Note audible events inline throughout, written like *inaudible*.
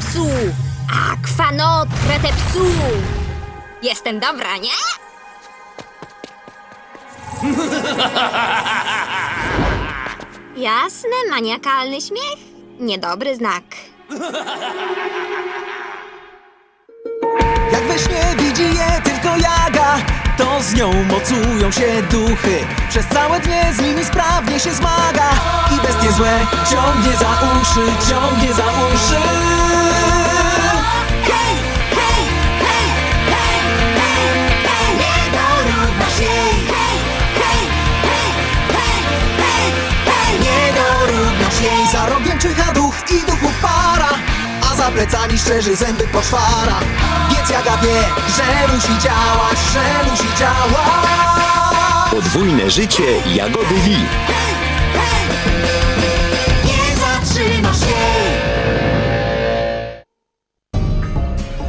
Psu! Akwanotrete psu! Jestem dobra, nie? Jasne, maniakalny śmiech. Niedobry znak. Jak we śnie widzi je tylko jaga To z nią mocują się duchy Przez całe dnie z nimi sprawnie się zmaga I bestie złe ciągnie za uszy, ciągnie za uszy za plecami szczerzy zęby poczwara Więc Jaga wie, że musi działać, że musi działać Podwójne życie Jagody Lee. Nie zatrzymasz jej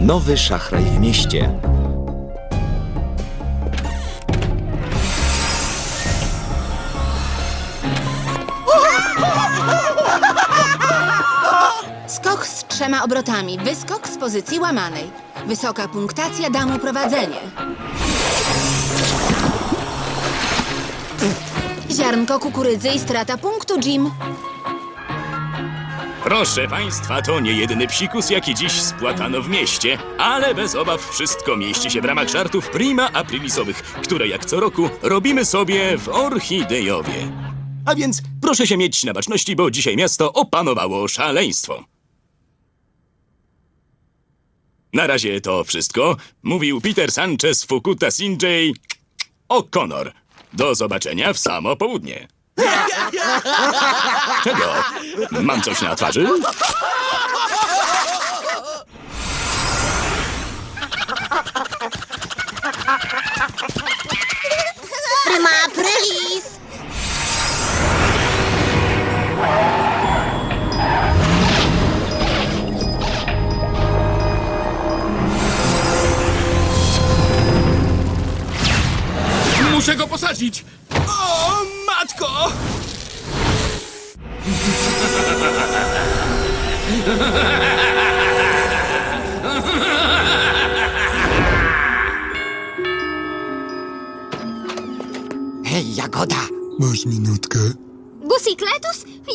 Nowy szachraj w mieście. Trzema obrotami. Wyskok z pozycji łamanej. Wysoka punktacja da mu prowadzenie. Ziarnko kukurydzy i strata punktu, Jim. Proszę państwa, to nie jedyny psikus, jaki dziś spłatano w mieście, ale bez obaw wszystko mieści się w ramach żartów prima aprilisowych, które jak co roku robimy sobie w Orchidejowie. A więc proszę się mieć na baczności, bo dzisiaj miasto opanowało szaleństwo. Na razie to wszystko. Mówił Peter Sanchez Fukuta Sinjay O'Connor. Do zobaczenia w samo południe. *laughs* Czego? Mam coś na twarzy? Prima aprilis!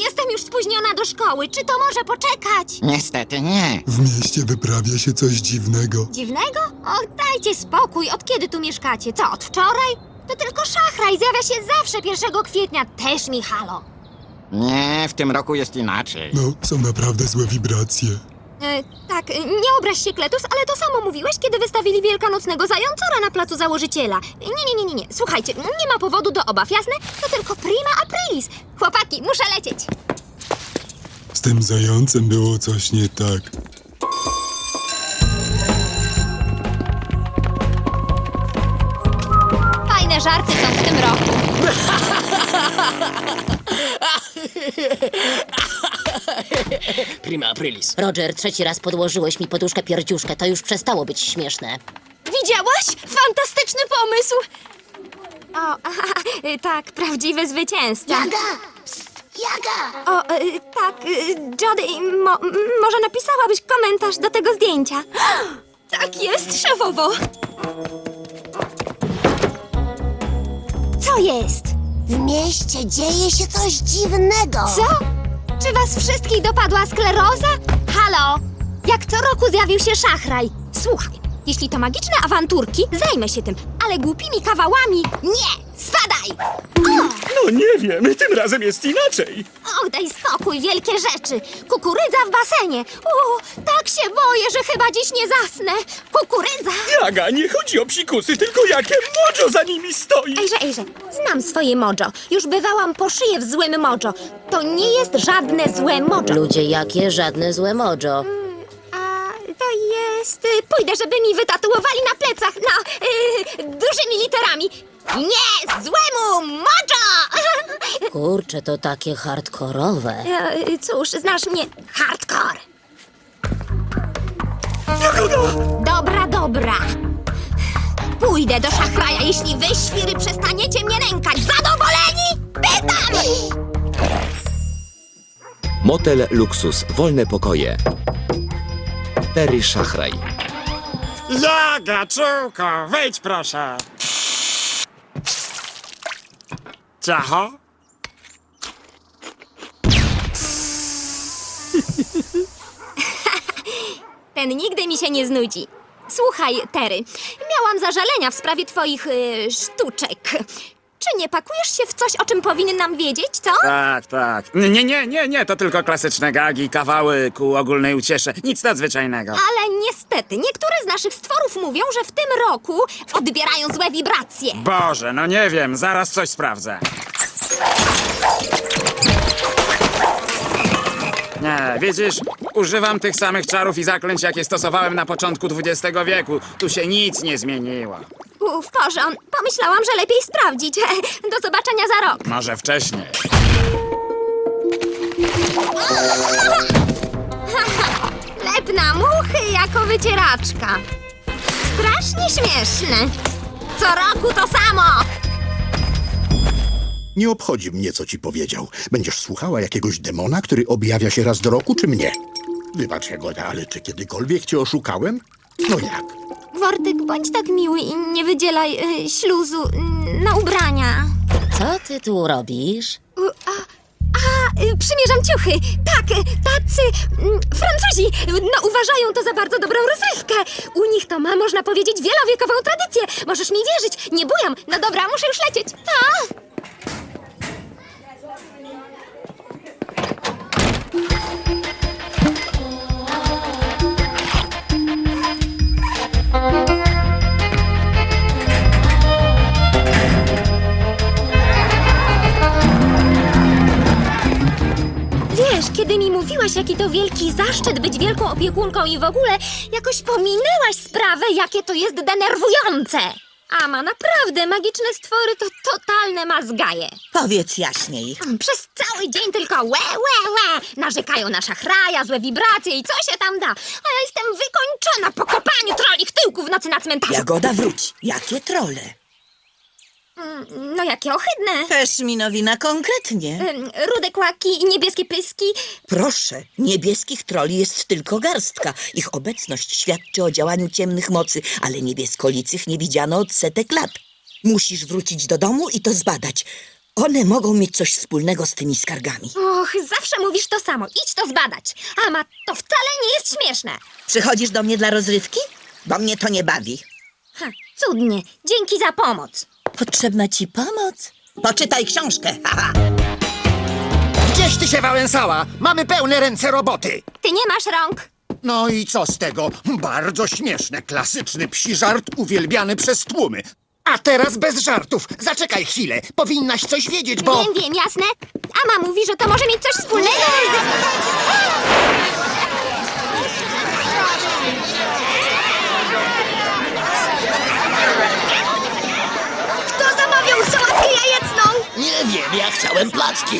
Jestem już spóźniona do szkoły. Czy to może poczekać? Niestety nie. W mieście wyprawia się coś dziwnego. Dziwnego? Och, dajcie spokój. Od kiedy tu mieszkacie? Co, od wczoraj? To tylko szachraj. Zjawia się zawsze 1 kwietnia. Też mi halo. Nie, w tym roku jest inaczej. No, są naprawdę złe wibracje. E, tak, nie obraź się, Kletus, ale to samo mówiłeś, kiedy wystawili wielkanocnego zającora na placu założyciela. Nie, nie, nie, nie, nie. Słuchajcie, nie ma powodu do obaw, jasne? To tylko prima aprilis. Chłopaki, muszę lecieć. Z tym zającem było coś nie tak. Fajne żarty są w tym roku. *laughs* Prima aprilis. Roger, trzeci raz podłożyłeś mi poduszkę pierdziuszkę. To już przestało być śmieszne. Widziałaś? Fantastyczny pomysł! O, *laughs* tak, prawdziwy zwycięzca. Jaga! Jaga! O, e, tak, e, Jody, mo, m- może napisałabyś komentarz do tego zdjęcia? *gasps* Tak jest, szefowo! Co jest? W mieście dzieje się coś dziwnego. Co? Czy was wszystkich dopadła skleroza? Halo! Jak co roku zjawił się szachraj. Słuchaj, jeśli to magiczne awanturki, zajmę się tym, ale głupimi kawałami nie! Spadaj! No nie wiem, tym razem jest inaczej. Och, daj spokój, wielkie rzeczy! Kukurydza w basenie! O, tak się boję, że chyba dziś nie zasnę! Kukurydza! Jaga, nie chodzi o psikusy, tylko jakie mojo za nimi stoi. Ejże, ejże, znam swoje mojo. Już bywałam po szyję w złym mojo. To nie jest żadne złe mojo. Ludzie jakie, żadne złe mojo. A to jest... y, Pójdę, żeby mi wytatuowali na plecach na... Y, dużymi literami. Nie złemu mojo! *laughs* Kurczę, to takie hardkorowe. E, Cóż, znasz mnie, hardcore. Dobra, dobra. Pójdę do szachraja, jeśli wy, świry, przestaniecie mnie nękać. Zadowoleni? Pytam! Motel Luksus, wolne pokoje. Terry Szachraj. Jaga, czułko, wejdź proszę. Ciacho? *laughs* Ten nigdy mi się nie znudzi. Słuchaj, Terry, miałam zażalenia w sprawie twoich y, sztuczek. Czy nie pakujesz się w coś, o czym powinnam wiedzieć, co? Tak, tak. Nie, nie, nie, nie, to tylko klasyczne gagi, kawały ku ogólnej uciesze. Nic nadzwyczajnego. Ale niestety, niektóre z naszych stworów mówią, że w tym roku odbierają złe wibracje. Boże, no nie wiem, zaraz coś sprawdzę. Nie, widzisz, używam tych samych czarów i zaklęć, jakie stosowałem na początku XX wieku. Tu się nic nie zmieniło. U, w porządku. Pomyślałam, że lepiej sprawdzić. *laughs* Do zobaczenia za rok. Może wcześniej. *laughs* Lep na muchy jako wycieraczka. Strasznie śmieszne. Co roku to samo. Nie obchodzi mnie, co ci powiedział. Będziesz słuchała jakiegoś demona, który objawia się raz do roku, czy mnie? Wybacz, Jagoda, ale czy kiedykolwiek cię oszukałem? No jak? Wortyk, bądź tak miły i nie wydzielaj y, śluzu y, na ubrania. Co ty tu robisz? U, a, a y, przymierzam ciuchy. Tak, y, tacy mm, Francuzi no, uważają to za bardzo dobrą rozrywkę. U nich to ma, można powiedzieć, wielowiekową tradycję. Możesz mi wierzyć. Nie bujam. No dobra, muszę już lecieć. A! Jaki to wielki zaszczyt być wielką opiekunką i w ogóle, jakoś pominęłaś sprawę, jakie to jest denerwujące. Ama, naprawdę, magiczne stwory to totalne mazgaje. Powiedz jaśniej. Przez cały dzień tylko łe, łe, łe. Narzekają na szachraja, złe wibracje i co się tam da. A ja jestem wykończona po kopaniu trolich tyłków w nocy na cmentarzu. Jagoda, wróć. Jakie trole? No jakie ohydne. Też mi nowina konkretnie. Ym, Rude kłaki i niebieskie pyski. Proszę, niebieskich troli jest tylko garstka. Ich obecność świadczy o działaniu ciemnych mocy, ale niebieskolicych nie widziano od setek lat. Musisz wrócić do domu i to zbadać. One mogą mieć coś wspólnego z tymi skargami. Och, zawsze mówisz to samo. Idź to zbadać. Ama, to wcale nie jest śmieszne. Przychodzisz do mnie dla rozrywki? Bo mnie to nie bawi. Ha, cudnie. Dzięki za pomoc. Potrzebna ci pomoc? Poczytaj książkę. Haha. Gdzieś ty się wałęsała? Mamy pełne ręce roboty. Ty nie masz rąk. No i co z tego? Bardzo śmieszne, klasyczny psi żart uwielbiany przez tłumy. A teraz bez żartów. Zaczekaj chwilę. Powinnaś coś wiedzieć, bo... Wiem, wiem, jasne. Ama mówi, że to może mieć coś wspólnego z... Nie wiem, ja chciałem placki.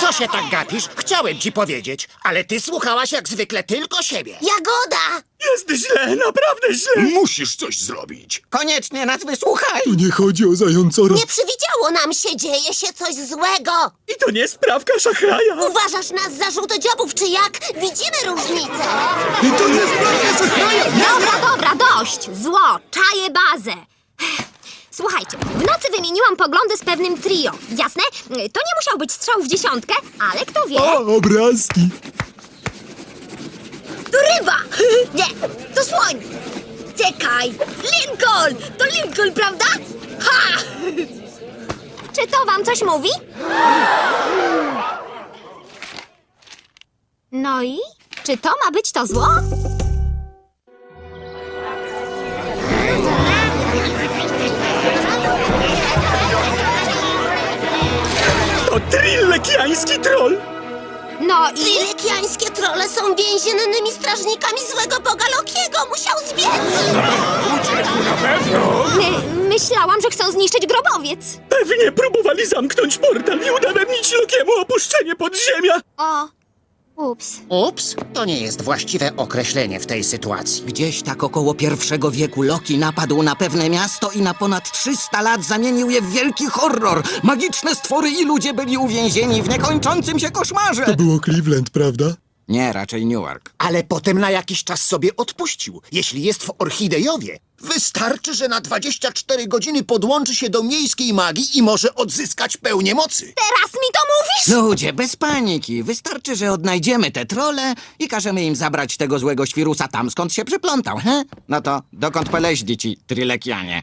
Co się tak gapisz? Chciałem ci powiedzieć, ale ty słuchałaś jak zwykle tylko siebie. Jagoda! Jest źle, naprawdę źle. Musisz coś zrobić. Koniecznie nas wysłuchaj. Tu nie chodzi o zającora. Nie przywidziało nam się, dzieje się coś złego! I to nie sprawka szachraja. Uważasz nas za żółtodziobów, czy jak? Widzimy różnicę! I to nie sprawa Szachraja. Dobra, dobra, dość. Zło, czaję bazę. Słuchajcie, w nocy wymieniłam poglądy z pewnym trio. Jasne? To nie musiał być strzał w dziesiątkę, ale kto wie? O, obrazki. To ryba! *laughs* Nie, to słoń! Czekaj! Lincoln! To Lincoln, prawda? Ha! *laughs* Czy to wam coś mówi? No i? Czy to ma być to zło? Trillekiański troll. No i... Trilekiańskie trole są więziennymi strażnikami złego boga Lokiego! Musiał zbiec! My, myślałam, że chcą zniszczyć grobowiec. Pewnie próbowali zamknąć portal i udowodnić Lokiemu opuszczenie podziemia. O, Ups. Ups, to nie jest właściwe określenie w tej sytuacji. Gdzieś tak około pierwszego wieku Loki napadł na pewne miasto i na ponad 300 lat zamienił je w wielki horror. Magiczne stwory i ludzie byli uwięzieni w niekończącym się koszmarze. To było Cleveland, prawda? Nie, raczej Newark. Ale potem na jakiś czas sobie odpuścił. Jeśli jest w Orchidejowie, wystarczy, że na 24 godziny podłączy się do miejskiej magii i może odzyskać pełnię mocy. Teraz mi to mówisz? Ludzie, bez paniki. Wystarczy, że odnajdziemy te trole i każemy im zabrać tego złego świrusa tam, skąd się przyplątał, he? No to dokąd poleźli ci, Trilekianie?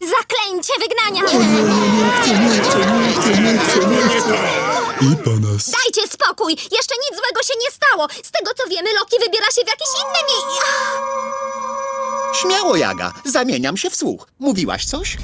Zaklęcie wygnania! I po nas. Dajcie spokój! Jeszcze nic złego się nie stało! Z tego co wiemy, Loki wybiera się w jakieś inne miejsce. Śmiało, Jaga, zamieniam się w słuch. Mówiłaś coś?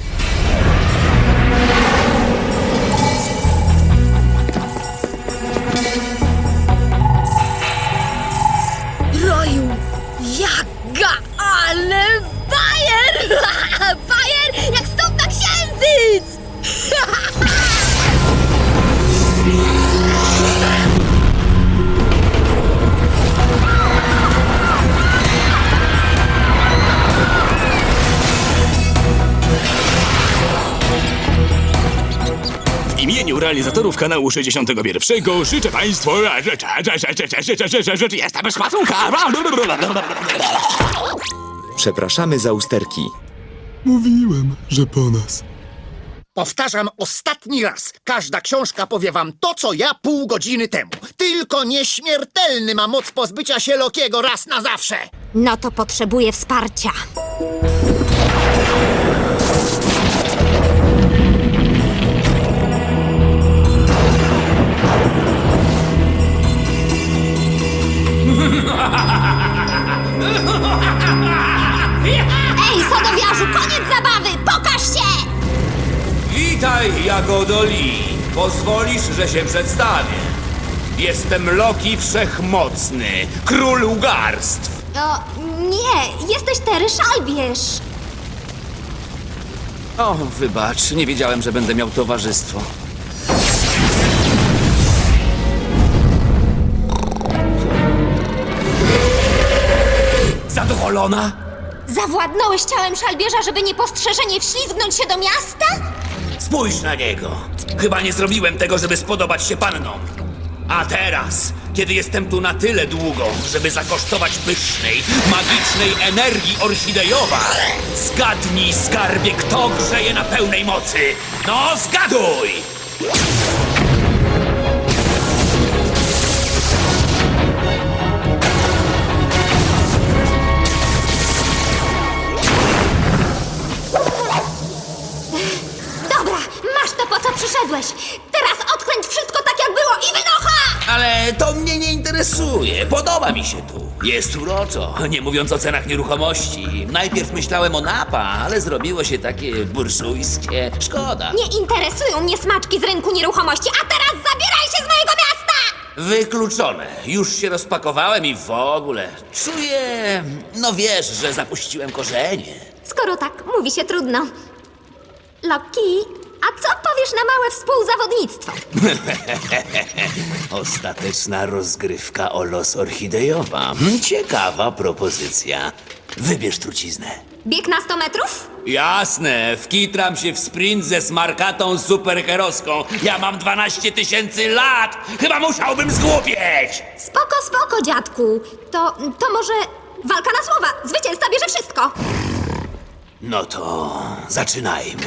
Realizatorów kanału 61 życzę Państwu... Jestem szpatunka! Przepraszamy za usterki. Mówiłem, że po nas. Powtarzam ostatni raz. Każda książka powie wam to, co ja pół godziny temu. Tylko nieśmiertelny ma moc pozbycia się Lokiego raz na zawsze. No to potrzebuję wsparcia. Ej, sodowiarzu, koniec zabawy! Pokaż się! Witaj, Jagodoli. Pozwolisz, że się przedstawię. Jestem Loki Wszechmocny, król ugarstw. O, nie, jesteś Tery Szalbierz. O, wybacz, nie wiedziałem, że będę miał towarzystwo. Zawładnąłeś ciałem Szalbierza, żeby niepostrzeżenie wślizgnąć się do miasta? Spójrz na niego. Chyba nie zrobiłem tego, żeby spodobać się pannom. A teraz, kiedy jestem tu na tyle długo, żeby zakosztować pysznej, magicznej energii orchidejowa, zgadnij, skarbie, kto grzeje na pełnej mocy. No, zgaduj! Teraz odkręć wszystko tak, jak było i wynocha! Ale to mnie nie interesuje. Podoba mi się tu. Jest uroczo, nie mówiąc o cenach nieruchomości. Najpierw myślałem o napa, ale zrobiło się takie burżujskie. Szkoda. Nie interesują mnie smaczki z rynku nieruchomości, a teraz zabieraj się z mojego miasta! Wykluczone. Już się rozpakowałem i w ogóle. Czuję, no wiesz, że zapuściłem korzenie. Skoro tak, mówi się trudno. Loki, a co powiesz na małe współzawodnictwo? *laughs* Ostateczna rozgrywka o los orchidejowa. Hmm, Ciekawa propozycja. Wybierz truciznę. Bieg na 100 metrów? Jasne, wkitram się w sprint ze smarkatą superheroską. Ja mam 12 tysięcy lat! Chyba musiałbym zgłupieć! Spoko, spoko, dziadku. To, to może walka na słowa. Zwycięzca bierze wszystko. No to zaczynajmy.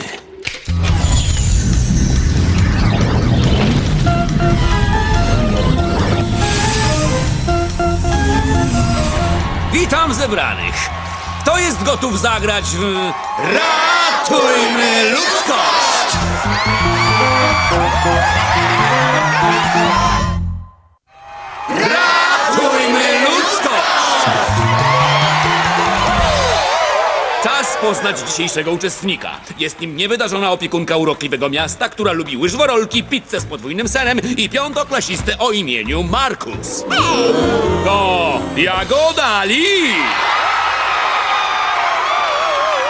Witam zebranych. Kto jest gotów zagrać w Ratujmy ludzkość? Poznać dzisiejszego uczestnika. Jest nim niewydarzona opiekunka urokliwego miasta, która lubi łyżworolki, pizzę z podwójnym serem i piątoklasistę o imieniu Markus. To Jagoda Lee!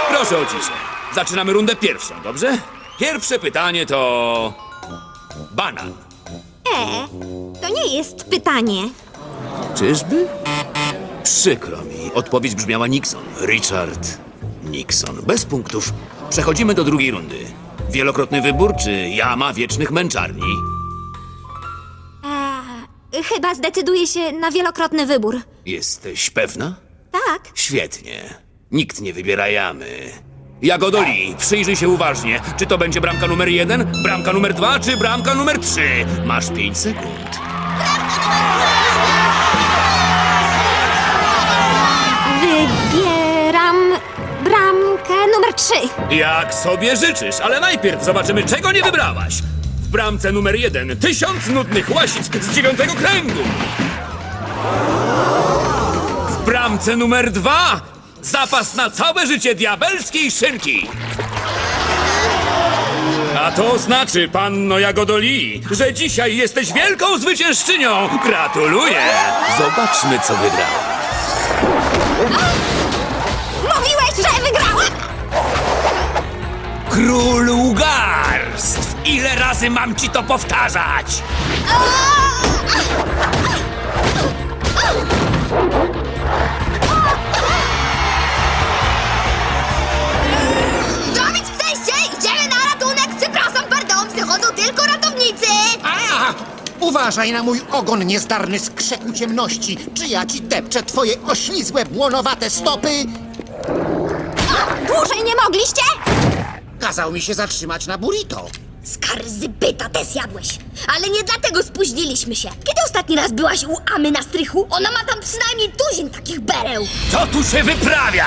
Proszę o ciszę. Zaczynamy rundę pierwszą, dobrze? Pierwsze pytanie to... Banan. Nie, to nie jest pytanie. Czyżby? Przykro mi. Odpowiedź brzmiała Nixon. Richard Nixon. Bez punktów. Przechodzimy do drugiej rundy. Wielokrotny wybór czy jama wiecznych męczarni? Chyba zdecyduję się na wielokrotny wybór. Jesteś pewna? Tak. Świetnie. Nikt nie wybiera jamy. Jagodoli, przyjrzyj się uważnie. Czy to będzie bramka numer jeden, bramka numer dwa, czy bramka numer trzy? Masz pięć sekund. Numer trzy. Jak sobie życzysz, ale najpierw zobaczymy, czego nie wybrałaś. W bramce numer jeden tysiąc nudnych łasic z dziewiątego kręgu. W bramce numer dwa zapas na całe życie diabelskiej szynki. A to znaczy, panno Jagodoli, że dzisiaj jesteś wielką zwyciężczynią. Gratuluję! Zobaczmy, co wygrała. Król garstw! Ile razy mam ci to powtarzać? Domić w sensie! Idziemy na ratunek! Przepraszam, pardon, przychodzą tylko ratownicy! A! Uważaj na mój ogon niezdarny z krzeku ciemności. Czy ja ci depczę twoje oślizłe, błonowate stopy? Dłużej nie mogliście? Kazał mi się zatrzymać na burrito. Skarzybyta te zjadłeś. Ale nie dlatego spóźniliśmy się. Kiedy ostatni raz byłaś u Amy na strychu? Ona ma tam przynajmniej tuzin takich bereł. Co tu się wyprawia?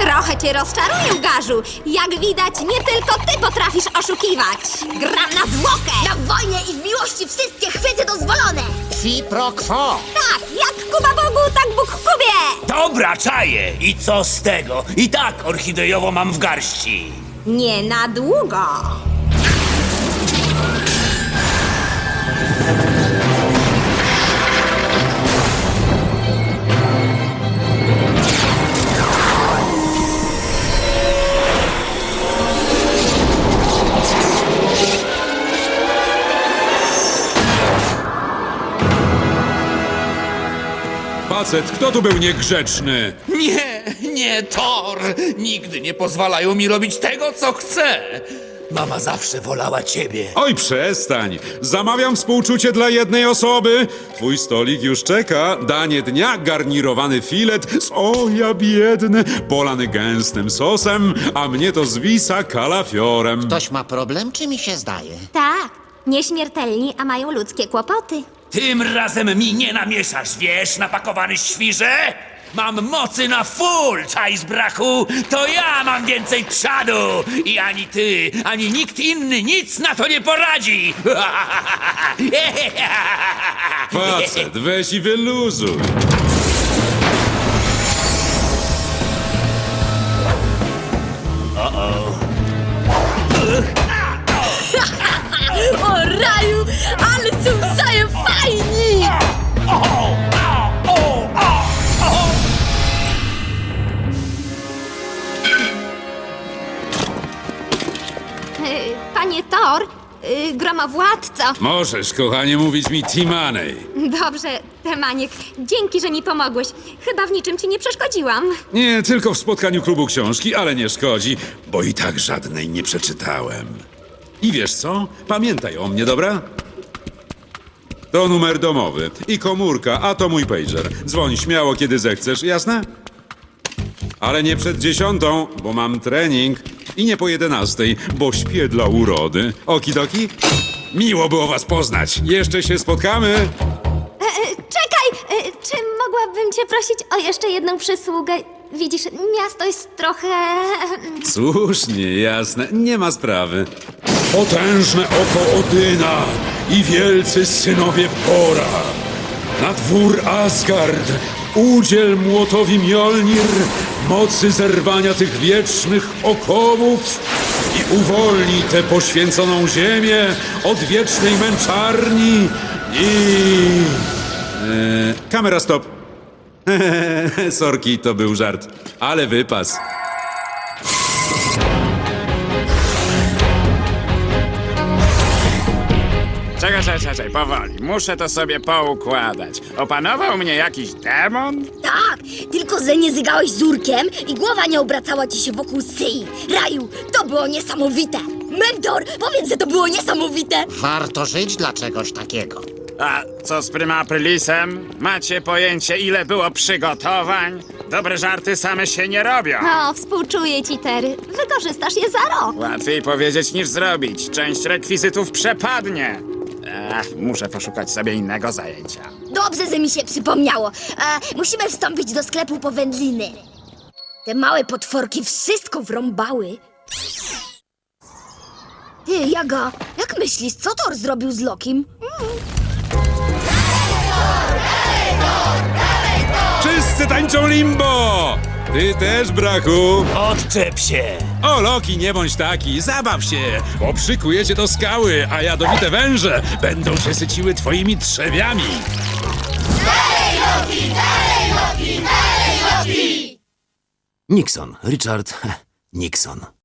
Trochę cię rozczaruję, Garzu. Jak widać, nie tylko ty potrafisz oszukiwać. Gram na zwłokę. Na wojnie i w miłości wszystkie chwyty dozwolone. Qui pro quo. Tak, jak Kuba Bogu, tak Bóg Kubie. Dobra, czaję. I co z tego? I tak orchidejowo mam w garści. Nie na długo. Facet, kto tu był niegrzeczny? Nie, nie, Thor! Nigdy nie pozwalają mi robić tego, co chcę. Mama zawsze wolała ciebie. Oj, przestań. Zamawiam współczucie dla jednej osoby. Twój stolik już czeka. Danie dnia, garnirowany filet z o ja biedny, polany gęstym sosem, a mnie to zwisa kalafiorem. Ktoś ma problem, czy mi się zdaje? Tak, nieśmiertelni, a mają ludzkie kłopoty. Tym razem mi nie namieszasz, wiesz, napakowany świrze? Mam mocy na full, czaisz brachu? To ja mam więcej czadu! I ani ty, ani nikt inny nic na to nie poradzi! *laughs* Facet, weź i wyluzuj. Y, gromowładco. Możesz, kochanie, mówić mi Timanej. Dobrze, Temaniek, dzięki, że mi pomogłeś. Chyba w niczym ci nie przeszkodziłam. Nie, tylko w spotkaniu klubu książki, ale nie szkodzi, bo i tak żadnej nie przeczytałem. I wiesz co? Pamiętaj o mnie, dobra? To numer domowy i komórka, a to mój pager. Dzwoń śmiało, kiedy zechcesz, jasne? Ale nie przed dziesiątą, bo mam trening. I nie po jedenastej, bo śpię dla urody. Okidoki? Miło było was poznać. Jeszcze się spotkamy. E, e, czekaj, e, czy mogłabym cię prosić o jeszcze jedną przysługę? Widzisz, miasto jest trochę... Słusznie, jasne, nie ma sprawy. Potężne oko Odyna i wielcy synowie Bora. Na dwór Asgard udziel młotowi Mjolnir mocy zerwania tych wiecznych okowów i uwolni tę poświęconą ziemię od wiecznej męczarni i... E, kamera stop. *laughs* Sorki, to był żart, ale wypas. Czekaj, czekaj, czekaj, powoli. Muszę to sobie poukładać. Opanował mnie jakiś demon? Tak, tylko że nie zygałeś z urkiem i głowa nie obracała ci się wokół szyi. Raju, to było niesamowite. Mentor, powiedz, że to było niesamowite. Warto żyć dla czegoś takiego. A co z Prima Aprilisem? Macie pojęcie, ile było przygotowań? Dobre żarty same się nie robią. O, współczuję ci, Terry. Wykorzystasz je za rok. Łatwiej powiedzieć niż zrobić. Część rekwizytów przepadnie. Ech, muszę poszukać sobie innego zajęcia. Dobrze, że mi się przypomniało. E, musimy wstąpić do sklepu po wędliny. Te małe potworki wszystko wrąbały. Ty, Jaga, jak myślisz, co Thor zrobił z Lokim? Wszyscy tańczą limbo! Ty też, brachu! Odczep się! O, Loki, nie bądź taki, zabaw się, bo przykuję cię do skały, a jadowite węże będą się syciły twoimi trzewiami. Nixon, Richard *laughs* Nixon.